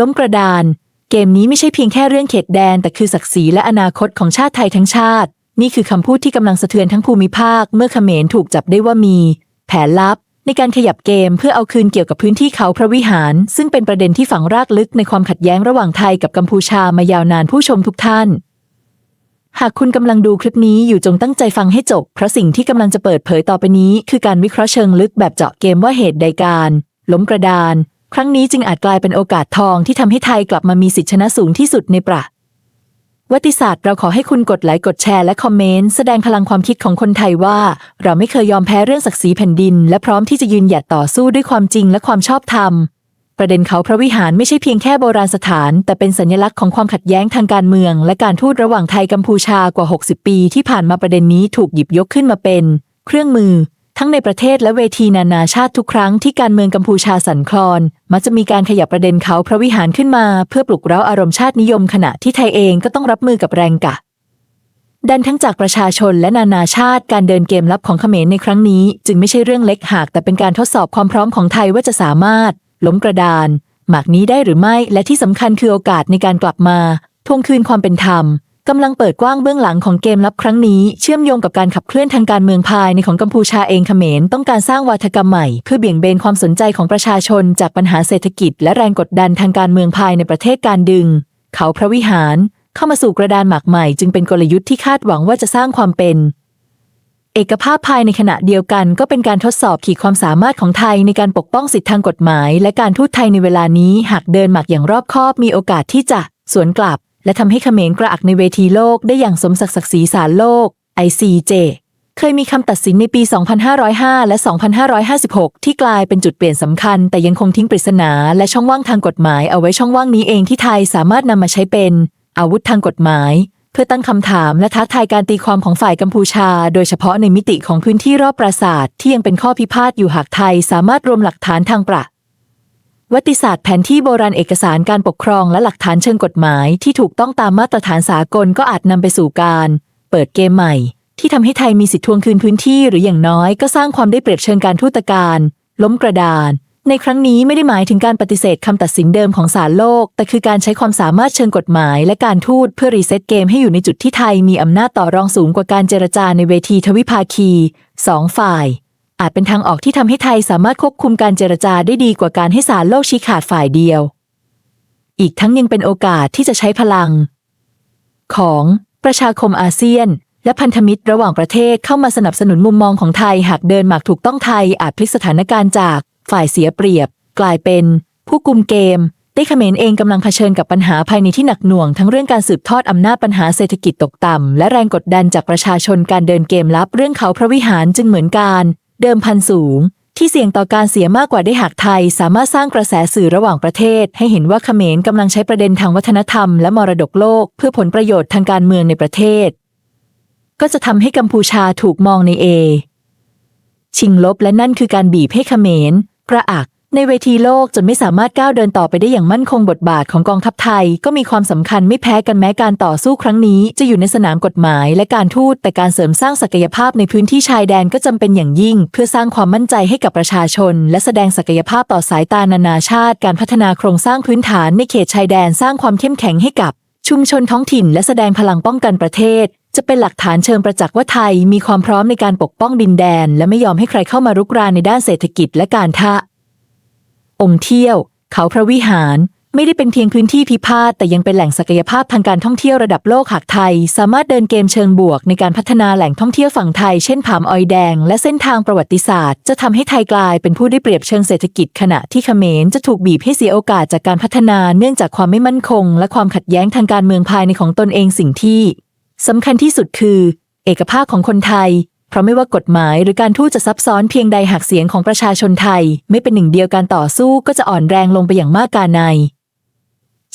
ล้มกระดาน เกมนี้ไม่ใช่เพียงแค่เรื่องเขตแดน แต่คือศักดิ์ศรีและอนาคตของชาติไทยทั้งชาติ นี่คือคำพูดที่กำลังสะเทือนทั้งภูมิภาค เมื่อเขมรถูกจับได้ว่ามี แผนลับ ในการขยับเกมเพื่อเอาคืนเกี่ยวกับพื้นที่เขาพระวิหาร ซึ่งเป็นประเด็นที่ฝังรากลึกในความขัดแย้งระหว่างไทยกับกัมพูชามายาวนานผู้ชมทุกท่านหากคุณกำลังดูคลิปนี้อยู่จงตั้งใจฟังให้จบ เพราะสิ่งที่กำลังจะเปิดเผยต่อไปนี้ คือการวิเคราะห์เชิงลึกแบบเจาะเกมว่าเหตุใดการ ล้มกระดาน ครั้งนี้จึงอาจกลายเป็นโอกาสทองที่ทำให้ไทยกลับมามีสิทธิชนะสูงที่สุดในประวัติศาสตร์เราขอให้คุณกดไลค์กดแชร์และคอมเมนต์แสดงพลังความคิดของคนไทยว่า เราไม่เคยยอมแพ้เรื่องศักดิ์ศรีแผ่นดิน และพร้อมที่จะยืนหยัดต่อสู้ด้วยความจริงและความชอบธรรม ประเด็นเขาพระวิหารไม่ใช่เพียงแค่โบราณสถาน แต่เป็นสัญลักษณ์ของความขัดแย้งทางการเมือง และการทูตระหว่างไทยกัมพูชากว่า 60 ปี ที่ผ่านมาประเด็นนี้ถูกหยิบยกขึ้นมาเป็น เครื่องมือ ทั้งในประเทศและเวทีนานาชาติทุกครั้งที่การเมืองกัมพูชาสั่นคลอน มักจะมีการขยับประเด็นเขาพระวิหารขึ้นมา เพื่อปลุกเร้าอารมณ์ชาตินิยมขณะที่ไทยเองก็ต้องรับมือกับแรงกะ ดันทั้งจากประชาชนและนานาชาติการเดินเกมลับของเขมรในครั้งนี้ จึงไม่ใช่เรื่องเล็กหากแต่เป็นการทดสอบความพร้อมของไทยว่าจะสามารถ ล้มกระดาน หมากนี้ได้หรือไม่ และที่สำคัญคือโอกาสในการกลับมาทวงคืนความเป็นธรรม กำลังเปิดกว้างเบื้องหลังของเกมลับครั้งนี้เชื่อมโยงกับการขับเคลื่อนทางการเมืองภายในของกัมพูชาเองเขมรต้องการสร้างวาทกรรมใหม่เพื่อเบี่ยงเบนความสนใจของประชาชน จากปัญหาเศรษฐกิจ และแรงกดดันทางการเมืองภายในประเทศการดึง เขาพระวิหาร เข้ามาสู่กระดานหมากใหม่ จึงเป็นกลยุทธ์ที่คาดหวังว่าจะสร้างความเป็น เอกภาพภายในขณะเดียวกัน ก็เป็นการทดสอบขีดความสามารถของไทยในการปกป้องสิทธิทางกฎหมาย และการทูตไทยในเวลานี้หากเดินหมากอย่างรอบคอบมีโอกาสที่จะสวนกลับ และทำให้เขมรกระอักในเวทีโลกได้อย่างสมศักดิ์ศักดิ์ศรีศาลโลก ICJ เคยมีคำตัดสินในปี 2505 และ 2556 ที่กลายเป็นจุดเปลี่ยนสำคัญ แต่ยังคงทิ้งปริศนา และช่องว่างทางกฎหมายเอาไว้ช่องว่างนี้เองที่ไทยสามารถนำมาใช้เป็น อาวุธทางกฎหมาย เพื่อตั้งคำถามและท้าทายการตีความของฝ่ายกัมพูชา โดยเฉพาะในมิติของพื้นที่รอบปราสาทที่ยังเป็นข้อพิพาทอยู่หากไทย สามารถรวมหลักฐานทางประ วัติศาสตร์แผนที่โบราณเอกสารการปกครองและหลักฐานเชิงกฎหมายที่ถูกต้องตามมาตรฐานสากลก็อาจนำไปสู่การ เปิดเกมใหม่ ที่ทำให้ไทยมีสิทธิทวงคืนพื้นที่หรืออย่างน้อยก็สร้างความได้เปรียบเชิงการทูตการ ล้มกระดาน ในครั้งนี้ไม่ได้หมายถึงการปฏิเสธคำตัดสินเดิมของศาลโลก แต่คือการใช้ความสามารถเชิงกฎหมาย และการทูตเพื่อรีเซ็ตเกมให้อยู่ในจุดที่ไทยมีอำนาจต่อรองสูงกว่าการเจรจาในเวทีทวิภาคีสองฝ่าย อาจเป็นทางออกที่ทำให้ไทยสามารถควบคุมการเจรจาได้ดีกว่าการให้ศาลโลกชี้ขาดฝ่ายเดียว อีกทั้งยังเป็นโอกาสที่จะใช้พลัง ของประชาคมอาเซียน และพันธมิตรระหว่างประเทศเข้ามาสนับสนุนมุมมองของไทยหากเดินหมากถูกต้องไทยอาจพลิกสถานการณ์จากฝ่ายเสียเปรียบ กลายเป็น ผู้กุมเกมได้เขมรเองกำลังเผชิญกับปัญหาภายในที่หนักหน่วงทั้งเรื่องการสืบทอดอำนาจปัญหาเศรษฐกิจตกต่ำและแรงกดดันจากประชาชนการเดินเกมลับเรื่องเขาพระวิหารจึงเหมือนการ เดิมพันสูง ที่เสี่ยงต่อการเสียมากกว่าได้หากไทย สามารถสร้างกระแสสื่อระหว่างประเทศ ให้เห็นว่าเขมรกำลังใช้ประเด็นทางวัฒนธรรมและมรดกโลก เพื่อผลประโยชน์ทางการเมืองในประเทศ ก็จะทำให้กัมพูชาถูกมองในเอ ชิงลบและนั่นคือการบีบให้เขมรกระอัก ในเวทีโลกจนไม่สามารถก้าวเดินต่อไปได้อย่างมั่นคงบทบาทของกองทัพไทย ก็มีความสำคัญไม่แพ้กันแม้การต่อสู้ครั้งนี้ จะอยู่ในสนามกฎหมายและการทูตแต่การเสริมสร้างศักยภาพในพื้นที่ชายแดนก็จำเป็นอย่างยิ่ง เพื่อสร้างความมั่นใจให้กับประชาชน และแสดงศักยภาพต่อสายตานานาชาติ การพัฒนาโครงสร้างพื้นฐานในเขตชายแดนสร้างความเข้มแข็งให้กับ ชุมชนท้องถิ่น และแสดงพลังป้องกันประเทศจะเป็นหลักฐานเชิงประจักษ์ว่าไทยมีความพร้อมในการปกป้องดินแดน และไม่ยอมให้ใครเข้ามารุกรานในด้านเศรษฐกิจและการท่า องค์เที่ยว เขาพระวิหารไม่ได้เป็นเพียงพื้นที่พิพาทแต่ยังเป็นแหล่งศักยภาพทางการท่องเที่ยวระดับโลกหากไทย สามารถเดินเกมเชิงบวกในการพัฒนาแหล่งท่องเที่ยวฝั่งไทย เช่นผามออยแดง และเส้นทางประวัติศาสตร์ จะทำให้ไทยกลายเป็นผู้ได้เปรียบเชิงเศรษฐกิจขณะที่เขมรจะถูกบีบให้เสียโอกาสจากการพัฒนาเนื่องจากความไม่มั่นคง และความขัดแย้งทางการเมืองภายในของตนเองสิ่งที่สำคัญที่สุดคือ เอกภาพของคนไทย เพราะไม่ว่ากฎหมายหรือการทูตจะซับซ้อนเพียงใดหากเสียงของประชาชนไทย ไม่เป็นหนึ่งเดียวการต่อสู้ก็จะอ่อนแรงลงไปอย่างมากกาใน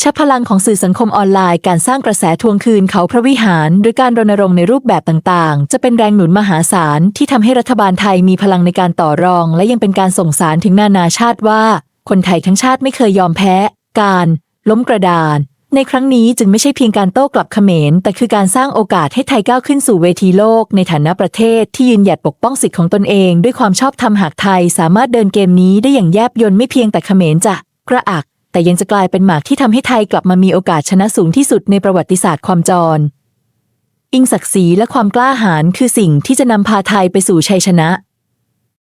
ชัพลังของสื่อสังคมออนไลน์การสร้างกระแสทวงคืนเขาพระวิหาร หรือการรณรงค์ในรูปแบบต่างๆ จะเป็นแรงหนุนมหาศาลที่ทำให้รัฐบาลไทยมีพลังในการต่อรอง และยังเป็นการส่งสารถึงนานาชาติว่า คนไทยทั้งชาติไม่เคยยอมแพ้ การ ล้มกระดาน ในครั้งนี้จึงไม่ใช่เพียงการโต้กลับเขมร แต่คือการสร้างโอกาสให้ไทยก้าวขึ้นสู่เวทีโลก ในฐานะประเทศที่ยืนหยัดปกป้องสิทธิของตนเอง ด้วยความชอบธรรมหากไทย สามารถเดินเกมนี้ได้อย่างแยบยลไม่เพียงแต่เขมรจะกระอัก แต่ยังจะกลายเป็นหมากที่ทำให้ไทยกลับมามีโอกาสชนะสูงที่สุดในประวัติศาสตร์ความจร อิงศักดิ์ศรีและความกล้าหาญคือสิ่งที่จะนำพาไทยไปสู่ชัยชนะ